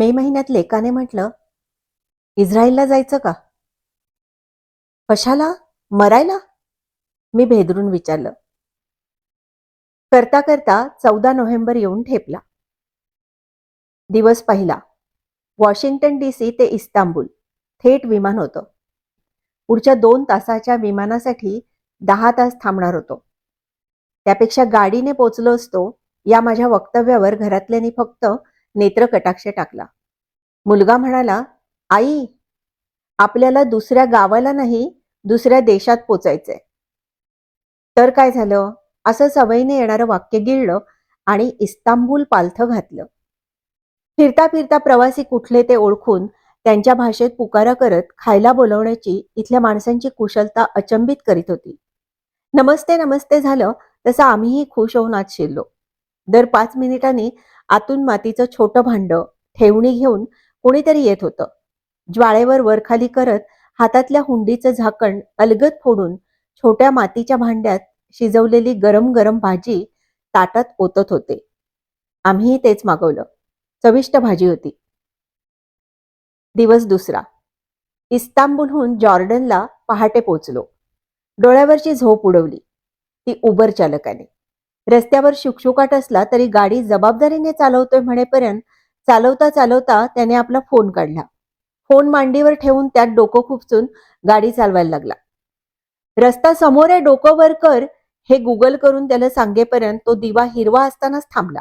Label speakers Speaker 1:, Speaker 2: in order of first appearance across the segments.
Speaker 1: मे महिन्यात लेकाने म्हटलं इस्रायलला जायचं का? कशाला? मरायला? मी भेदरून विचारलं. करता करता चौदा नोव्हेंबर येऊन ठेपला. दिवस पहिला. वॉशिंग्टन डी सी ते इस्तांबूल. थेट विमान होतं. पुढच्या दोन तासाच्या विमानासाठी दहा तास थांबणार होतो. त्यापेक्षा गाडीने पोचलो असतो या माझ्या वक्तव्यावर घरातल्यांनी फक्त नेत्र कटाक्ष टाकला. मुलगा म्हणाला आई आपल्याला दुसऱ्या गावाला नाही दुसऱ्या देशात पोचायचंय. तर काय झालं? असं सवयीने येणारं वाक्य गिळलं आणि इस्तांबूल पालथं घातलं. फिरता फिरता प्रवासी कुठले ते ओळखून त्यांच्या भाषेत पुकारा करत खायला बोलवण्याची इथल्या माणसांची कुशलता अचंबित करीत होती. नमस्ते नमस्ते झालं तसं आम्हीही खुश होऊन आत शिरलो. दर पाच मिनिटांनी आतून मातीचं छोटं भांड ठेवणी घेऊन कोणीतरी येत होतं. ज्वाळेवर वरखाली करत हातातल्या हुंडीचं झाकण अलगद फोडून छोट्या मातीच्या भांड्यात शिजवलेली गरम गरम भाजी ताटात ओतत होते. आम्हीही तेच मागवलं. चविष्ट भाजी होती. दिवस दुसरा. इस्तांबूलहून जॉर्डनला पहाटे पोचलो. डोळ्यावरची झोप उडवली. ती उबर चालकाने. रस्त्यावर शुकशुकाट असला तरी गाडी जबाबदारीने चालवतोय म्हणेपर्यंत चालवता चालवता त्याने आपला फोन काढला. फोन मांडीवर ठेवून त्यात डोकं खुपसून गाडी चालवायला लागला. रस्ता समोर आहे डोकं वर कर हे गुगल करून त्याला सांगेपर्यंत तो दिवा हिरवा असतानाच थांबला.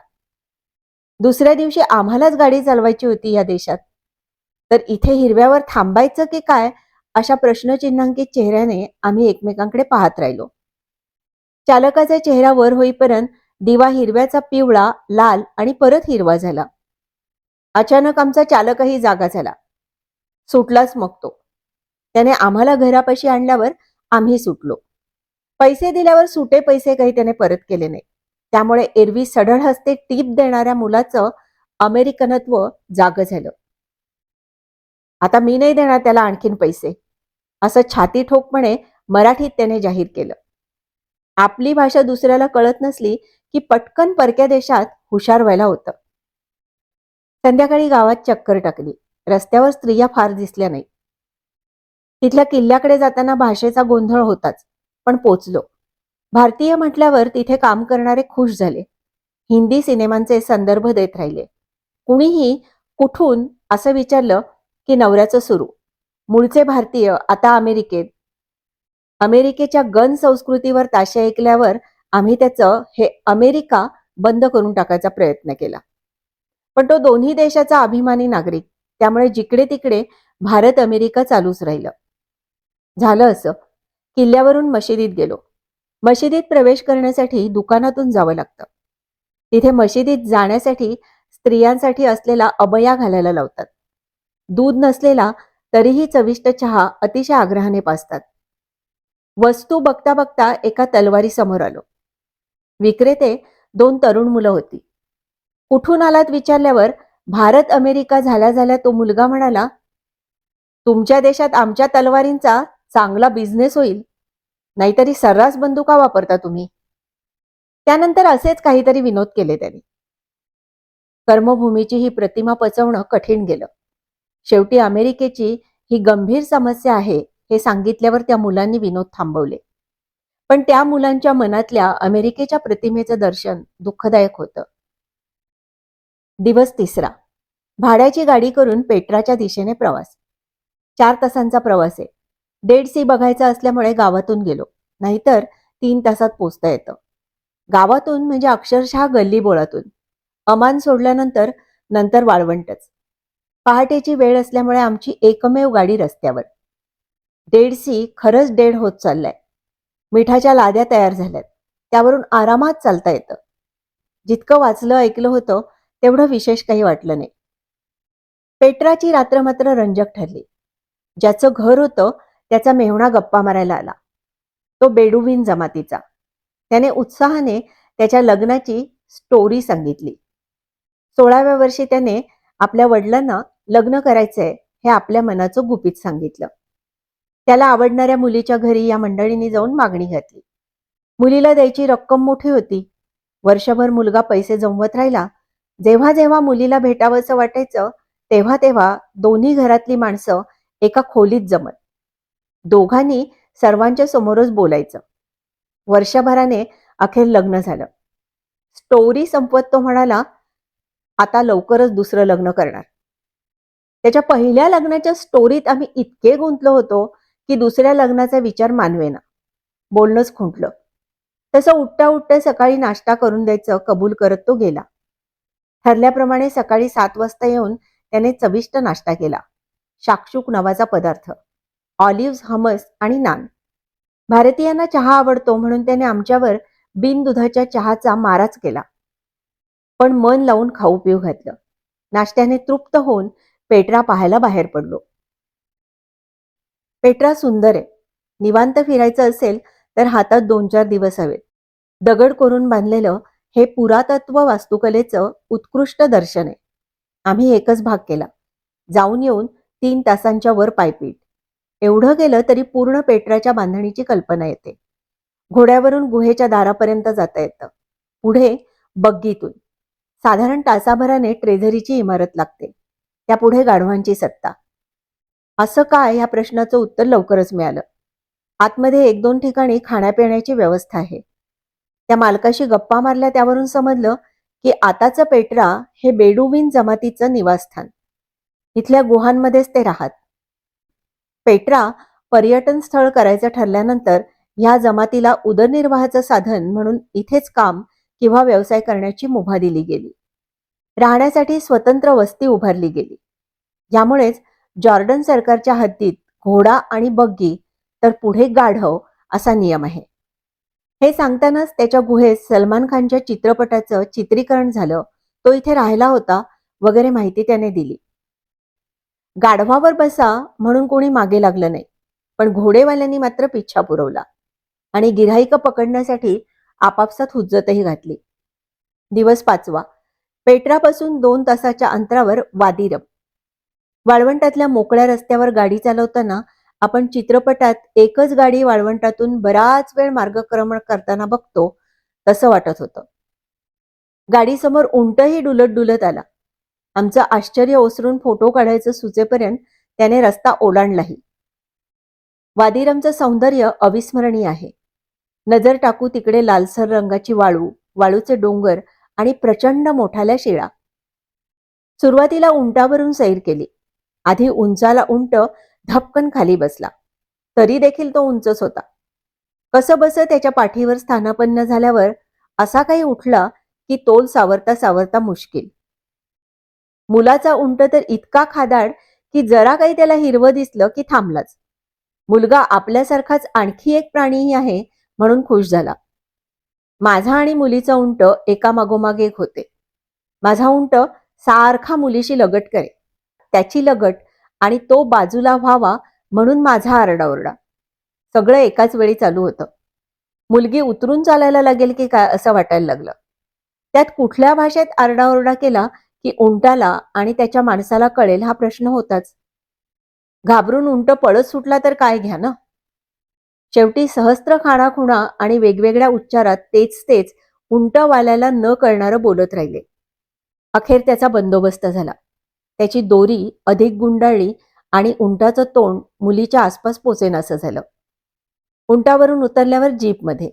Speaker 1: दुसऱ्या दिवशी आम्हालाच गाडी चालवायची होती या देशात. तर इथे हिरव्यावर थांबायचं की काय अशा प्रश्नचिन्हांकित चेहऱ्याने आम्ही एकमेकांकडे पाहत राहिलो. चालकाचा चेहरा वर होईपर्यंत दिवा हिरव्याचा पिवळा लाल आणि परत हिरवा झाला. अचानक आमचा चालकही जागा झाला. सुटलाच मग तो. त्याने आम्हाला घरापाशी आणल्यावर आम्ही सुटलो. पैसे दिल्यावर सुटे पैसे काही त्याने परत केले नाही. त्यामुळे एरवी सढळ हस्ते टीप देणाऱ्या मुलाचं अमेरिकनत्व जाग झालं. आता मी नाही देणार त्याला आणखीन पैसे. असं छाती ठोकपणे मराठीत त्याने जाहीर केलं. आपली भाषा दुसऱ्याला कळत नसली की पटकन परक्या देशात हुशार व्हायला होतं. संध्याकाळी गावात चक्कर टाकली. रस्त्यावर स्त्रिया फार दिसल्या नाही तिथल्या किल्ल्याकडे जाताना भाषेचा गोंधळ होताच पण पोचलो. भारतीय म्हटल्यावर तिथे काम करणारे खुश झाले. हिंदी सिनेमांचे संदर्भ देत राहिले. कुणीही कुठून असं विचारलं की नवऱ्याचं सुरू. मूळचे भारतीय आता अमेरिकेत अमेरिकेच्या गन संस्कृतीवर ताशे ऐकल्यावर आम्ही त्याचं हे अमेरिका बंद करून टाकायचा प्रयत्न केला. पण तो दोन्ही देशाचा अभिमानी नागरिक त्यामुळे जिकडे तिकडे भारत अमेरिका चालूच राहिलं. झालं असं. किल्ल्यावरून मशिदीत गेलो. मशिदीत प्रवेश करण्यासाठी दुकानातून जावं लागतं. तिथे मशिदीत जाण्यासाठी स्त्रियांसाठी असलेला अबया घालायला लावतात. दूध नसलेला तरीही चविष्ट चहा अतिशय आग्रहाने पाजतात. वस्तू बघता बघता एका तलवारी समोर आलो. विक्रेते दोन तरुण मुलं होती. कुठून आलात विचारल्यावर भारत अमेरिका झाल्या झाल्या तो मुलगा म्हणाला तुमच्या देशात आमच्या तलवारींचा चांगला बिझनेस होईल. नाहीतरी सर्रास बंदुका वापरता तुम्ही. त्यानंतर असेच काहीतरी विनोद केले त्यांनी. कर्मभूमीची ही प्रतिमा पचवणं कठीण गेलं. शेवटी अमेरिकेची ही गंभीर समस्या आहे हे सांगितल्यावर त्या मुलांनी विनोद थांबवले. पण त्या मुलांच्या मनातल्या अमेरिकेच्या प्रतिमेचं दर्शन दुःखदायक होतं. दिवस तिसरा. भाड्याची गाडी करून पेट्राच्या दिशेने प्रवास. चार तासांचा प्रवास आहे. डेड सी बघायचा असल्यामुळे गावातून गेलो. नाहीतर तीन तासात पोचता येतं. गावातून म्हणजे अक्षरशः गल्ली बोळातून अमान सोडल्यानंतर नंतर वाळवंटच. पहाटेची वेळ असल्यामुळे आमची एकमेव गाडी रस्त्यावर. डेड सी खरंच डेड होत चाललाय. मिठाच्या लाद्या तयार झाल्यात. त्यावरून आरामात चालता येतं. जितकं वाचलं ऐकलं होतं तेवढं विशेष काही वाटलं नाही. पेट्राची रात्र मात्र रंजक ठरली. ज्याचं घर होतं त्याचा मेहणा गप्पा मारायला आला. तो बेडुवीन जमातीचा. त्याने उत्साहाने त्याच्या लग्नाची स्टोरी सांगितली. सोळाव्या वर्षी त्याने आपल्या वडिलांना लग्न करायचंय हे आपल्या मनाचं गुपित सांगितलं. त्याला आवडणाऱ्या मुलीच्या घरी या मंडळींनी जाऊन मागणी घातली. मुलीला द्यायची रक्कम मोठी होती. वर्षभर मुलगा पैसे जमवत राहिला. जेव्हा जेव्हा मुलीला भेटावंसं वाटायचं तेव्हा तेव्हा दोन्ही घरातली माणसं एका खोलीत जमत. दोघांनी सर्वांच्या समोरच बोलायचं. वर्षभराने अखेर लग्न झालं. स्टोरी संपवत तो म्हणाला आता लवकरच दुसरं लग्न करणार. त्याच्या पहिल्या लग्नाच्या स्टोरीत आम्ही इतके गुंतलो होतो की दुसऱ्या लग्नाचा विचार मानवेना. बोलणंच खुंटलं. तसं उठता उठता सकाळी नाश्ता करून द्यायचं कबूल करत तो गेला. ठरल्याप्रमाणे सकाळी सात वाजता येऊन त्याने चविष्ट नाश्ता केला. शाक्षुक नावाचा पदार्थ. ऑलिव्ह हमस आणि नान. भारतीयांना चहा आवडतो म्हणून त्याने आमच्यावर बिन दुधाच्या चहाचा माराच केला. पण मन लावून खाऊ पिऊ घातलं. नाश्त्याने तृप्त होऊन पेटरा पाहायला बाहेर पडलो. पेट्रा सुंदर आहे. निवांत फिरायचं असेल तर हातात दोन चार दिवस हवेत. दगड करून बांधलेलं हे पुरातत्व वास्तुकलेचं उत्कृष्ट दर्शन आहे. आम्ही एकच भाग केला. जाऊन येऊन तीन तासांच्या वर पायपीट एवढं गेलं तरी पूर्ण पेट्राच्या बांधणीची कल्पना येते. घोड्यावरून गुहेच्या दारापर्यंत जाता येतं. पुढे बग्गीतून. साधारण तासाभराने ट्रेझरीची इमारत लागते. त्यापुढे गाढवांची सत्ता. असं काय ह्या प्रश्नाचं उत्तर लवकरच मिळालं. आतमध्ये एक दोन ठिकाणी खाण्यापिण्याची व्यवस्था आहे. त्या मालकाशी गप्पा मारल्या त्यावरून समजलं की आताचं पेट्रा हे बेडुविन जमातीचं निवासस्थान. इथल्या गुहांमध्येच ते राहत. पेट्रा पर्यटन स्थळ करायचं ठरल्यानंतर ह्या जमातीला उदरनिर्वाहाचं साधन म्हणून इथेच काम किंवा व्यवसाय करण्याची मुभा दिली गेली. राहण्यासाठी स्वतंत्र वस्ती उभारली गेली. यामुळेच जॉर्डन सरकारच्या हद्दीत घोडा आणि बग्गी तर पुढे गाढव असा नियम आहे. हे सांगतानाच त्याच्या गुहेत सलमान खानच्या चित्रपटाचं चित्रीकरण झालं. तो इथे राहिला होता वगैरे माहिती त्याने दिली. गाढवावर बसा म्हणून कोणी मागे लागलं नाही पण घोडेवाल्यांनी मात्र पिच्छा पुरवला आणि गिऱ्हाईक पकडण्यासाठी आपापसात हुज्जतही घातली. दिवस पाचवा. पेट्रापासून दोन तासाच्या अंतरावर वादिरम वाळवंटातल्या मोकळ्या रस्त्यावर गाडी चालवताना आपण चित्रपटात एकच गाडी वाळवंटातून बराच वेळ मार्गक्रमण करताना बघतो तसं वाटत होतं. गाडीसमोर उंटही डुलत डुलत आला. आमचं आश्चर्य ओसरून फोटो काढायचं सुचेपर्यंत त्याने रस्ता ओलांडलाही. वादिरमचं सौंदर्य अविस्मरणीय आहे. नजर टाकू तिकडे लालसर रंगाची वाळू वाळूचे डोंगर आणि प्रचंड मोठाल्या शिळा सुरुवातीला उंटावरून सैर केली. आधी उंचाला उंट धपकन खाली बसला. तरी देखील तो उंचच होता. कसं बस त्याच्या पाठीवर स्थानापन्न झाल्यावर असा काही उठला की तोल सावरता सावरता मुश्किल. मुलाचा उंट तर इतका खादाड की जरा काही त्याला हिरवं दिसलं की थांबलाच. मुलगा आपल्यासारखाच आणखी एक प्राणीही आहे म्हणून खुश झाला. माझा आणि मुलीचा उंट एका मागोमाग एक होते. माझा उंट सारखा मुलीशी लगट करे त्याची लगट आणि तो बाजूला व्हावा म्हणून माझा आरडाओरडा. सगळं एकाच वेळी चालू होतं. मुलगी उतरून चालायला लागेल की काय असं वाटायला लागलं. त्यात कुठल्या भाषेत आरडाओरडा केला की उंटाला आणि त्याच्या माणसाला कळेल हा प्रश्न होताच. घाबरून उंट पळत सुटला तर काय घ्या ना? शेवटी सहस्त्र खाणाखुणा आणि वेगवेगळ्या उच्चारात तेच तेच उंटवाल्याला न कळणारं बोलत राहिले. अखेर त्याचा बंदोबस्त झाला. त्याची दोरी अधिक गुंडाळली आणि उंटाचं तोंड मुलीच्या आसपास पोचेन असं झालं. उंटावरून उतरल्यावर जीपमध्ये.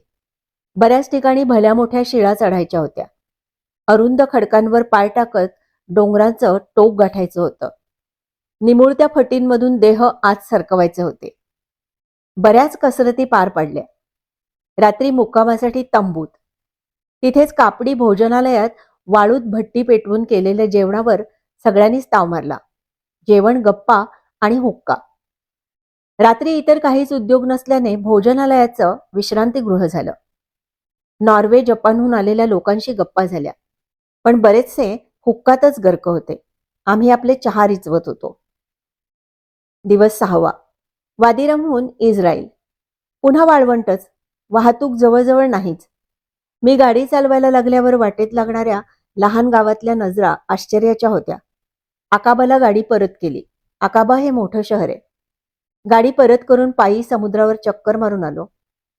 Speaker 1: बऱ्याच ठिकाणी भल्या मोठ्या शिळा चढायच्या होत्या. अरुंद खडकांवर पाय टाकत डोंगराचं टोक गाठायचं होतं. निमुळत्या फटींमधून देह आत सरकवायचे होते. बऱ्याच कसरती पार पडल्या. रात्री मुक्कामासाठी तंबूत. तिथेच कापडी भोजनालयात वाळूत भट्टी पेटवून केलेल्या जेवणावर सगळ्यांनीच ताव मारला. जेवण गप्पा आणि हुक्का. रात्री इतर काहीच उद्योग नसल्याने भोजनालयाचं विश्रांतीगृह झालं. नॉर्वे जपानहून आलेल्या लोकांशी गप्पा झाल्या. पण बरेचसे हुक्कातच गर्क होते. आम्ही आपले चहा रिचवत होतो. दिवस सहावा. वादिरमहून इस्रायल. पुन्हा वाळवंटच. वाहतूक जवळजवळ नाहीच. मी गाडी चालवायला लागल्यावर वाटेत लागणाऱ्या लहान गावातल्या नजरा आश्चर्याच्या होत्या. आकाबाला गाडी परत केली. आकाबा हे मोठं शहर आहे. गाडी परत करून पायी समुद्रावर चक्कर मारून आलो.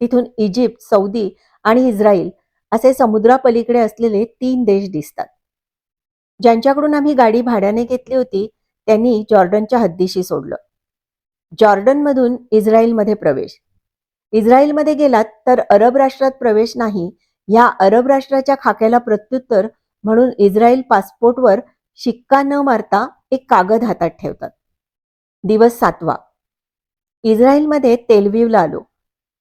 Speaker 1: तिथून इजिप्त सौदी आणि इस्रायल असे समुद्रापलीकडे असलेले तीन देश दिसतात. ज्यांच्याकडून आम्ही गाडी भाड्याने घेतली होती त्यांनी जॉर्डनच्या हद्दीशी सोडलं. जॉर्डनमधून इस्रायलमध्ये प्रवेश. इस्रायलमध्ये गेलात तर अरब राष्ट्रात प्रवेश नाही या अरब राष्ट्राच्या खाक्याला प्रत्युत्तर म्हणून इस्रायल पासपोर्टवर शिक्का न मारता एक कागद हातात ठेवतात. दिवस सातवा. इस्रायलमध्ये तेलविवला आलो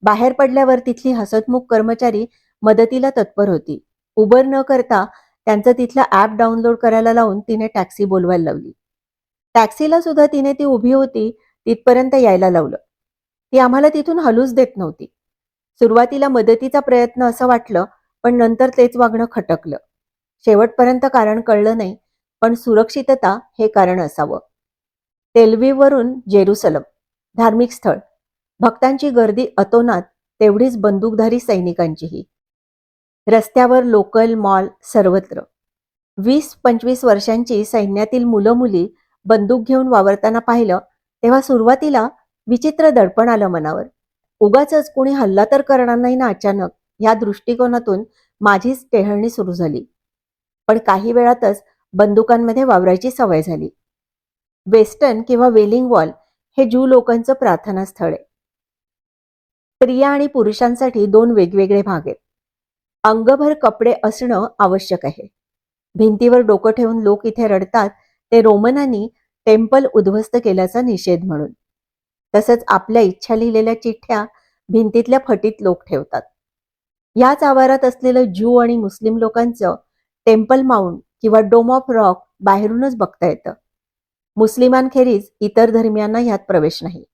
Speaker 1: बाहेर पडल्यावर तिथली हसतमुख कर्मचारी मदतीला तत्पर होती. उबर न करता त्यांचं तिथलं ॲप डाउनलोड करायला लावून तिने टॅक्सी बोलवायला लावली. टॅक्सीला सुद्धा तिने ती उभी होती तिथपर्यंत यायला लावलं. ती आम्हाला तिथून हलूच देत नव्हती. सुरुवातीला मदतीचा प्रयत्न असं वाटलं पण नंतर तेच वागणं खटकलं. शेवटपर्यंत कारण कळलं नाही पण सुरक्षितता हे कारण असावं. तेलवीवरून जेरुसलम धार्मिक स्थळ. भक्तांची गर्दी अतोनात तेवढीच बंदूकधारी सैनिकांचीही. रस्त्यावर लोकल मॉल सर्वत्र. वीस पंचवीस वर्षांची सैन्यातील मुलं मुली बंदूक घेऊन वावरताना पाहिलं तेव्हा सुरुवातीला विचित्र दडपण आलं मनावर. उगाच कुणी हल्ला तर करणार नाही ना अचानक या दृष्टिकोनातून माझीच टेहळणी सुरू झाली. पण काही वेळातच बंदुकांमध्ये वावरायची सवय झाली. वेस्टर्न किंवा वेलिंग वॉल हे ज्यू लोकांचं प्रार्थना स्थळ आहे. स्त्रिया आणि पुरुषांसाठी दोन वेगवेगळे भाग आहेत. अंगभर कपडे असणं आवश्यक आहे. भिंतीवर डोकं ठेवून लोक इथे रडतात ते रोमनांनी टेम्पल उद्ध्वस्त केल्याचा निषेध म्हणून. तसंच आपल्या इच्छा लिहिलेल्या चिठ्ठ्या भिंतीतल्या फटीत लोक ठेवतात. याच आवारात असलेलं ज्यू आणि मुस्लिम लोकांचं टेम्पल माउंट किंवा डोम ऑफ रॉक बाहेरूनच बघता येतं. मुस्लिमांखेरीज इतर धर्मियांना ह्यात प्रवेश नाही.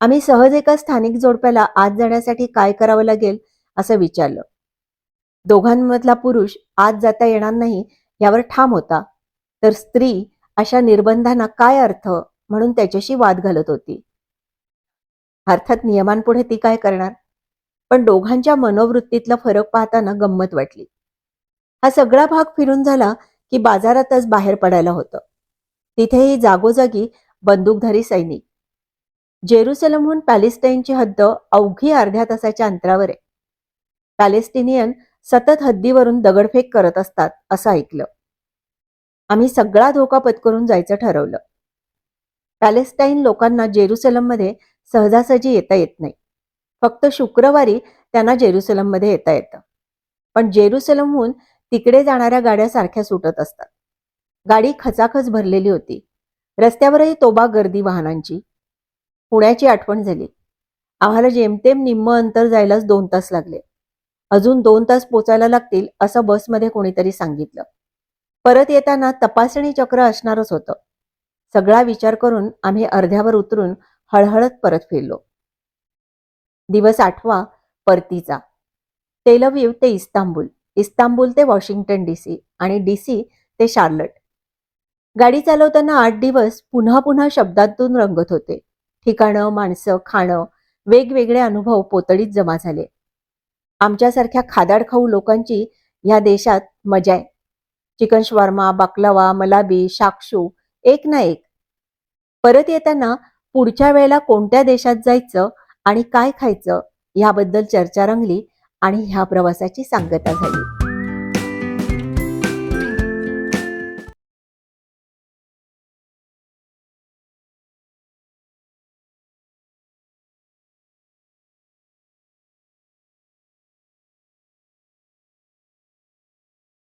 Speaker 1: आम्ही सहज एका स्थानिक जोडप्याला आत जाण्यासाठी काय करावं लागेल असं विचारलं. दोघांमधला पुरुष आत जाता येणार नाही यावर ठाम होता. तर स्त्री अशा निर्बंधांना काय अर्थ? म्हणून त्याच्याशी वाद घालत होती. अर्थात नियमांपुढे ती काय करणार? पण दोघांच्या मनोवृत्तीतला फरक पाहताना गंमत वाटली. हा सगळा भाग फिरून झाला की बाजारातच बाहेर पडायला होतं. तिथेही जागोजागी बंदूकधारी सैनिक. जेरुसलमहून पॅलेस्टाईनची हद्द अवघी अर्ध्या तासाच्या अंतरावर आहे. पॅलेस्टिनियन सतत हद्दीवरून दगडफेक करत असतात असं ऐकलं. आम्ही सगळा धोका पत्करून जायचं ठरवलं. पॅलेस्टाईन लोकांना जेरुसलममध्ये सहजासहजी येता येत नाही. फक्त शुक्रवारी त्यांना जेरुसलममध्ये येता येतं. पण जेरुसलमहून तिकडे जाणाऱ्या गाड्या सारख्या सुटत असतात. गाडी खचाखच भरलेली होती. रस्त्यावरही तोबा गर्दी वाहनांची. पुण्याची आठवण झाली. आम्हाला जेमतेम निम्म अंतर जायलाच दोन तास लागले. अजून दोन तास पोचायला लागतील असं बसमध्ये कोणीतरी सांगितलं. परत येताना तपासणी चक्र असणारच होतं. सगळा विचार करून आम्ही अर्ध्यावर उतरून हळहळत परत फिरलो. दिवस आठवा परतीचा. तेलवीव ते इस्तांबूल. इस्तांबूल ते वॉशिंग्टन डीसी आणि डीसी ते शार्लट. गाडी चालवताना आठ दिवस पुन्हा पुन्हा शब्दातून रंगत होते. ठिकाणं माणसं खाणं वेगवेगळे अनुभव पोतडीत जमा झाले. आमच्यासारख्या खादाड खाऊ लोकांची ह्या देशात मजा आहे. चिकन शवार्मा बाकलावा मलाबी शाक्षू एक ना एक. परत येताना पुढच्या वेळेला कोणत्या देशात जायचं आणि काय खायचं याबद्दल चर्चा रंगली आणि ह्या प्रवासाची सांगता झाली.